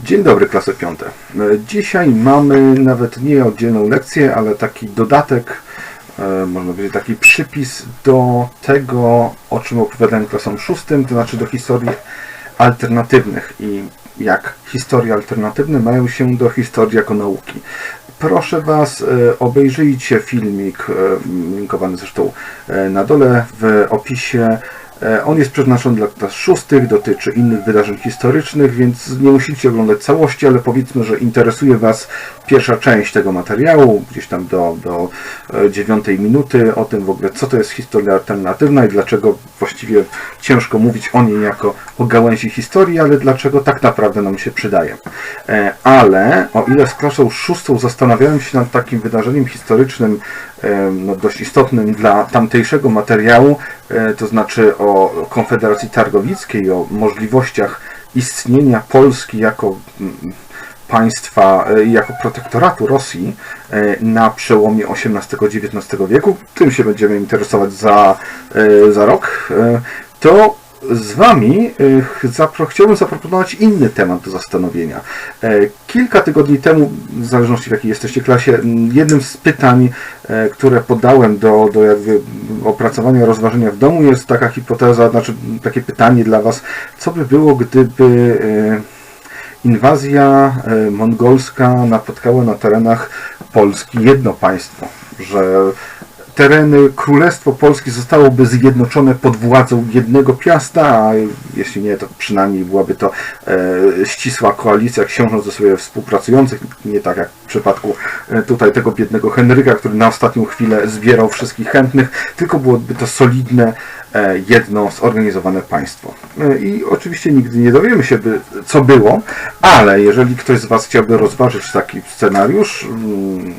Dzień dobry, klasy piąte. E, Dzisiaj mamy nawet nie oddzielną lekcję, ale taki dodatek, e, można powiedzieć taki przypis do tego, o czym opowiadałem klasom szóstym, to znaczy do historii alternatywnych i jak historie alternatywne mają się do historii jako nauki. Proszę Was, e, obejrzyjcie filmik, linkowany zresztą na dole w opisie. E, On jest przeznaczony dla klas szóstych, dotyczy innych wydarzeń historycznych, więc nie musicie oglądać całości, ale powiedzmy, że interesuje Was pierwsza część tego materiału, gdzieś tam do, do e, dziewiątej minuty, o tym w ogóle, co to jest historia alternatywna i dlaczego właściwie ciężko mówić o niej jako o gałęzi historii, ale dlaczego tak naprawdę nam się przydaje. E, Ale o ile z klasą szóstą zastanawiałem się nad takim wydarzeniem historycznym, no, dość istotnym dla tamtejszego materiału, e, to znaczy o Konfederacji Targowickiej, o możliwościach istnienia Polski jako mm, państwa, e, jako protektoratu Rosji e, na przełomie XVIII-XIX wieku, tym się będziemy interesować za, za rok, to z Wami zapro, chciałbym zaproponować inny temat do zastanowienia. E, Kilka tygodni temu, w zależności w jakiej jesteście klasie, jednym z pytań, e, które podałem do, do jakby opracowania, rozważenia w domu jest taka hipoteza, znaczy takie pytanie dla Was, co by było, gdyby e, inwazja mongolska napotkała na terenach Polski jedno państwo, że tereny Królestwo Polskie zostałoby zjednoczone pod władzą jednego piasta, a jeśli nie, to przynajmniej byłaby to e, ścisła koalicja książąt ze sobą współpracujących, nie tak jak w przypadku e, tutaj tego biednego Henryka, który na ostatnią chwilę zbierał wszystkich chętnych, tylko byłoby to solidne, e, jedno zorganizowane państwo. E, I oczywiście nigdy nie dowiemy się, by, co było, ale jeżeli ktoś z Was chciałby rozważyć taki scenariusz, mm,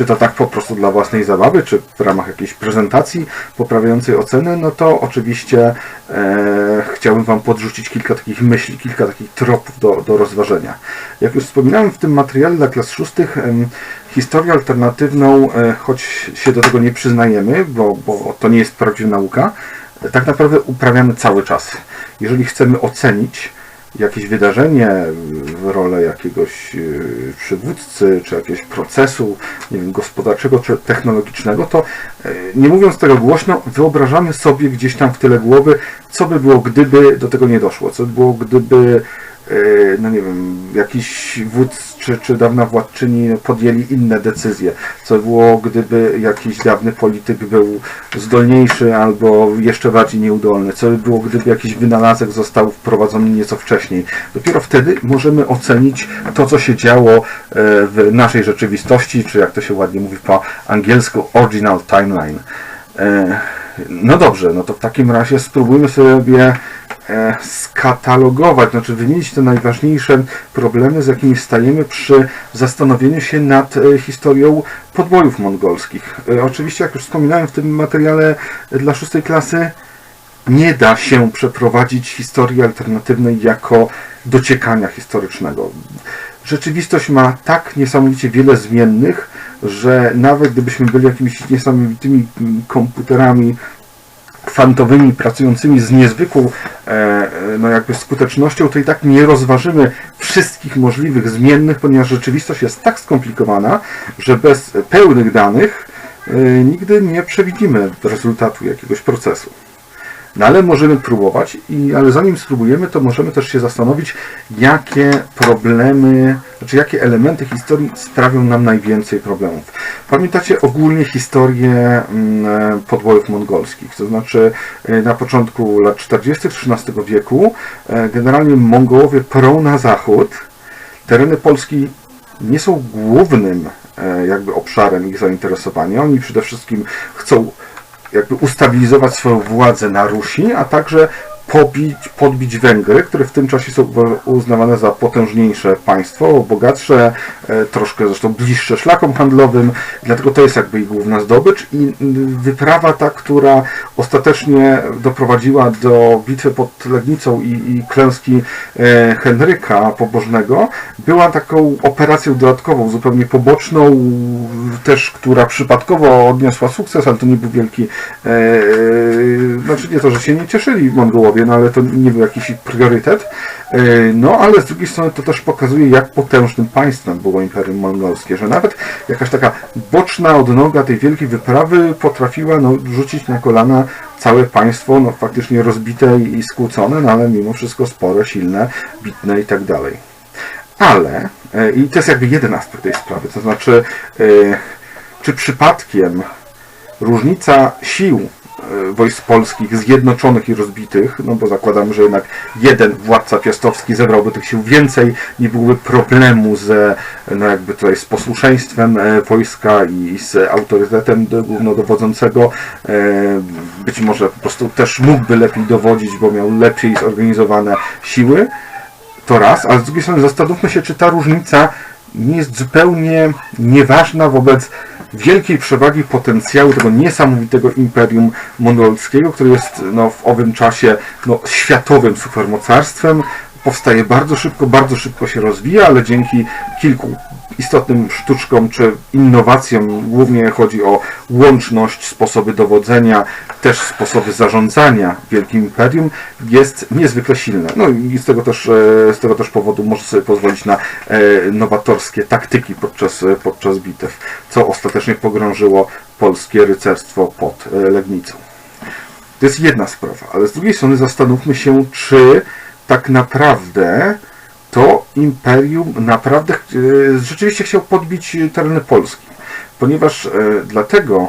czy to tak po prostu dla własnej zabawy, czy w ramach jakiejś prezentacji poprawiającej ocenę, no to oczywiście e, chciałbym Wam podrzucić kilka takich myśli, kilka takich tropów do, do rozważenia. Jak już wspominałem w tym materiale dla klas szóstych, em, historię alternatywną, e, choć się do tego nie przyznajemy, bo, bo to nie jest prawdziwa nauka, e, tak naprawdę uprawiamy cały czas. Jeżeli chcemy ocenić jakieś wydarzenie, rolę jakiegoś yy, przywódcy, czy jakiegoś procesu nie wiem, gospodarczego, czy technologicznego, to yy, nie mówiąc tego głośno, wyobrażamy sobie gdzieś tam w tyle głowy, co by było, gdyby do tego nie doszło, co by było, gdyby no nie wiem, jakiś wódz czy, czy dawna władczyni podjęli inne decyzje. Co by było, gdyby jakiś dawny polityk był zdolniejszy albo jeszcze bardziej nieudolny. Co by było, gdyby jakiś wynalazek został wprowadzony nieco wcześniej. Dopiero wtedy możemy ocenić to, co się działo e, w naszej rzeczywistości, czy jak to się ładnie mówi po angielsku, original timeline. E, No dobrze, no to w takim razie spróbujmy sobie e, skatalogować, znaczy wymienić te najważniejsze problemy, z jakimi stajemy przy zastanowieniu się nad e, historią podbojów mongolskich. E, Oczywiście, jak już wspominałem w tym materiale dla szóstej klasy, nie da się przeprowadzić historii alternatywnej jako dociekania historycznego. Rzeczywistość ma tak niesamowicie wiele zmiennych, że nawet gdybyśmy byli jakimiś niesamowitymi mm, komputerami kwantowymi, pracującymi z niezwykłą e, e, no jakby skutecznością, to i tak nie rozważymy wszystkich możliwych zmiennych, ponieważ rzeczywistość jest tak skomplikowana, że bez pełnych danych e, nigdy nie przewidzimy rezultatu jakiegoś procesu. No ale możemy próbować, i, ale zanim spróbujemy, to możemy też się zastanowić, jakie problemy, znaczy jakie elementy historii sprawią nam najwięcej problemów. Pamiętacie ogólnie historię mm, e, podbojów mongolskich, to znaczy e, na początku lat 40. XIII wieku e, generalnie Mongołowie prą na zachód, tereny Polski nie są głównym jakby obszarem ich zainteresowania. Oni przede wszystkim chcą jakby ustabilizować swoją władzę na Rusi, a także pobić, podbić Węgry, które w tym czasie są uznawane za potężniejsze państwo, bogatsze, e, troszkę zresztą bliższe szlakom handlowym, dlatego to jest jakby ich główna zdobycz i wyprawa ta, która ostatecznie doprowadziła do bitwy pod Legnicą i, i klęski e, Henryka Pobożnego, była taką operacją dodatkową, zupełnie poboczną, też, która przypadkowo odniosła sukces, ale to nie był wielki, e, znaczy nie to, że się nie cieszyli Mongołowie, No ale to nie był jakiś priorytet. E, No ale z drugiej strony to też pokazuje, jak potężnym państwem było Imperium Mongolskie, że nawet jakaś taka boczna odnoga tej wielkiej wyprawy potrafiła no, rzucić na kolana całe państwo, no faktycznie rozbite i skłócone, no ale mimo wszystko spore, silne, bitne i tak dalej. Ale, e, i to jest jakby jeden aspekt tej sprawy, to znaczy, e, czy przypadkiem różnica sił wojsk polskich zjednoczonych i rozbitych, no bo zakładam, że jednak jeden władca piastowski zebrałby tych sił więcej, nie byłoby problemu ze, no jakby tutaj z posłuszeństwem e, wojska i z autorytetem do- głównodowodzącego. E, Być może po prostu też mógłby lepiej dowodzić, bo miał lepiej zorganizowane siły. To raz, ale z drugiej strony zastanówmy się, czy ta różnica nie jest zupełnie nieważna wobec wielkiej przewagi potencjału tego niesamowitego imperium mongolskiego, które jest no, w owym czasie no, światowym supermocarstwem. Powstaje bardzo szybko, bardzo szybko się rozwija, ale dzięki kilku istotnym sztuczkom czy innowacjom, głównie chodzi o łączność, sposoby dowodzenia, też sposoby zarządzania wielkim imperium, jest niezwykle silne. No i z tego też, e, z tego też powodu może sobie pozwolić na e, nowatorskie taktyki podczas, e, podczas bitew, co ostatecznie pogrążyło polskie rycerstwo pod Legnicą. To jest jedna sprawa, ale z drugiej strony zastanówmy się, czy tak naprawdę to imperium naprawdę e, rzeczywiście chciał podbić tereny Polski. Ponieważ e, dlatego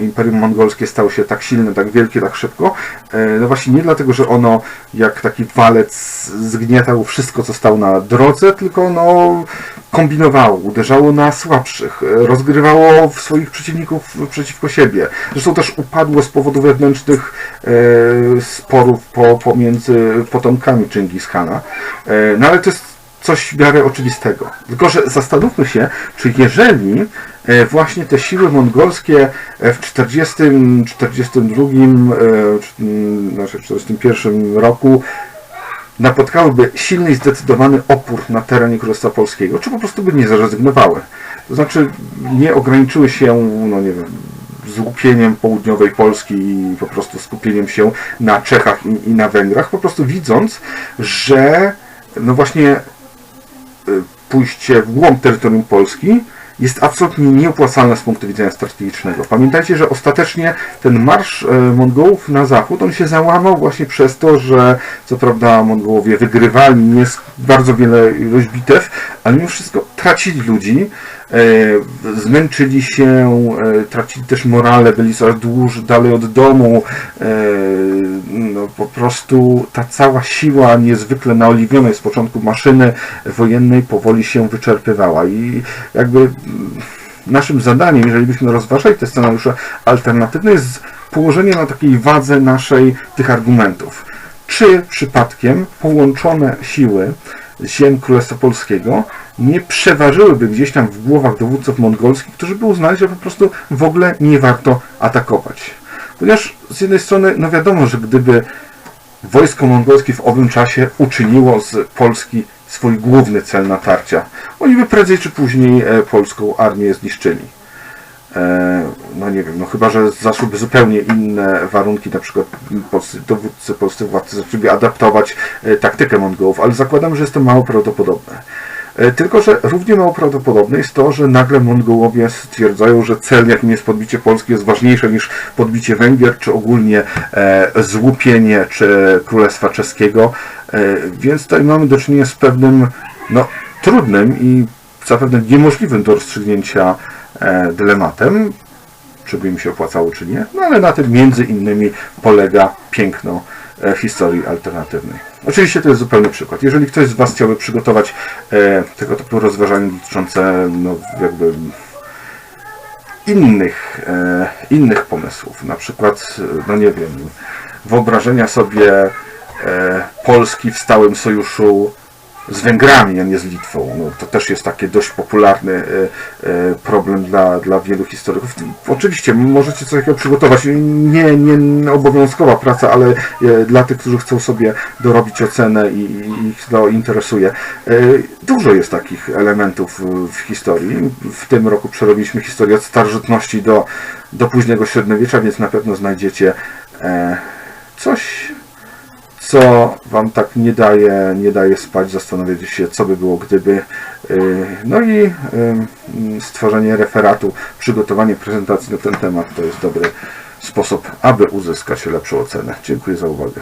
Imperium Mongolskie stało się tak silne, tak wielkie, tak szybko, e, no właśnie nie dlatego, że ono jak taki walec zgniatał wszystko, co stało na drodze, tylko ono kombinowało, uderzało na słabszych, e, rozgrywało swoich przeciwników przeciwko siebie. Zresztą też upadło z powodu wewnętrznych e, sporów po, pomiędzy potomkami Chingis Khana. E, no ale to jest coś w miarę oczywistego. Tylko, że zastanówmy się, czy jeżeli e, właśnie te siły mongolskie e, w 40, 42, e, czy, znaczy w 41 roku napotkałyby silny i zdecydowany opór na terenie Królestwa Polskiego, czy po prostu by nie zrezygnowały. To znaczy nie ograniczyły się, no nie wiem, złupieniem południowej Polski i po prostu skupieniem się na Czechach i, i na Węgrach, po prostu widząc, że no właśnie pójście w głąb terytorium Polski jest absolutnie nieopłacalne z punktu widzenia strategicznego. Pamiętajcie, że ostatecznie ten marsz e, Mongołów na zachód, on się załamał właśnie przez to, że co prawda Mongołowie wygrywali nie bardzo wiele ilość bitew, ale mimo wszystko tracili ludzi, e, zmęczyli się, e, tracili też morale, byli coraz dłużej dalej od domu, e, no po prostu ta cała siła niezwykle naoliwionej z początku maszyny wojennej powoli się wyczerpywała i jakby naszym zadaniem, jeżeli byśmy rozważali te scenariusze alternatywne, jest położenie na takiej wadze naszej tych argumentów. Czy przypadkiem połączone siły ziem Królestwa Polskiego nie przeważyłyby gdzieś tam w głowach dowódców mongolskich, którzy by uznali, że po prostu w ogóle nie warto atakować. Ponieważ z jednej strony, no wiadomo, że gdyby wojsko mongolskie w owym czasie uczyniło z Polski swój główny cel natarcia, oni by prędzej czy później e, polską armię zniszczyli. Nie wiem, no chyba, że zaszłyby zupełnie inne warunki, na przykład polscy dowódcy, polscy władcy zaczęli adaptować e, taktykę Mongołów, ale zakładam, że jest to mało prawdopodobne. E, Tylko, że równie mało prawdopodobne jest to, że nagle Mongołowie stwierdzają, że cel, jakim jest podbicie Polski, jest ważniejsze niż podbicie Węgier, czy ogólnie e, złupienie, czy Królestwa Czeskiego. E, więc tutaj mamy do czynienia z pewnym no, trudnym i zapewne niemożliwym do rozstrzygnięcia e, dylematem, czy by im się opłacało, czy nie. No ale na tym między innymi polega piękno e, historii alternatywnej. Oczywiście to jest zupełny przykład. Jeżeli ktoś z Was chciałby przygotować e, tego typu rozważania dotyczące no, jakby innych, e, innych pomysłów, na przykład, no nie wiem, wyobrażenia sobie Polski w stałym sojuszu z Węgrami, a nie z Litwą. No, to też jest taki dość popularny e, e, problem dla, dla wielu historyków. Oczywiście możecie coś takiego przygotować. Nie, nie obowiązkowa praca, ale e, dla tych, którzy chcą sobie dorobić ocenę i, ich to interesuje. Dużo jest takich elementów w- historii. W tym roku przerobiliśmy historię od starożytności do, do późnego średniowiecza, więc na pewno znajdziecie coś, co Wam tak nie daje, nie daje spać, zastanawiacie się, co by było gdyby. Yy, No i yy, stworzenie referatu, przygotowanie prezentacji na ten temat to jest dobry sposób, aby uzyskać lepszą ocenę. Dziękuję za uwagę.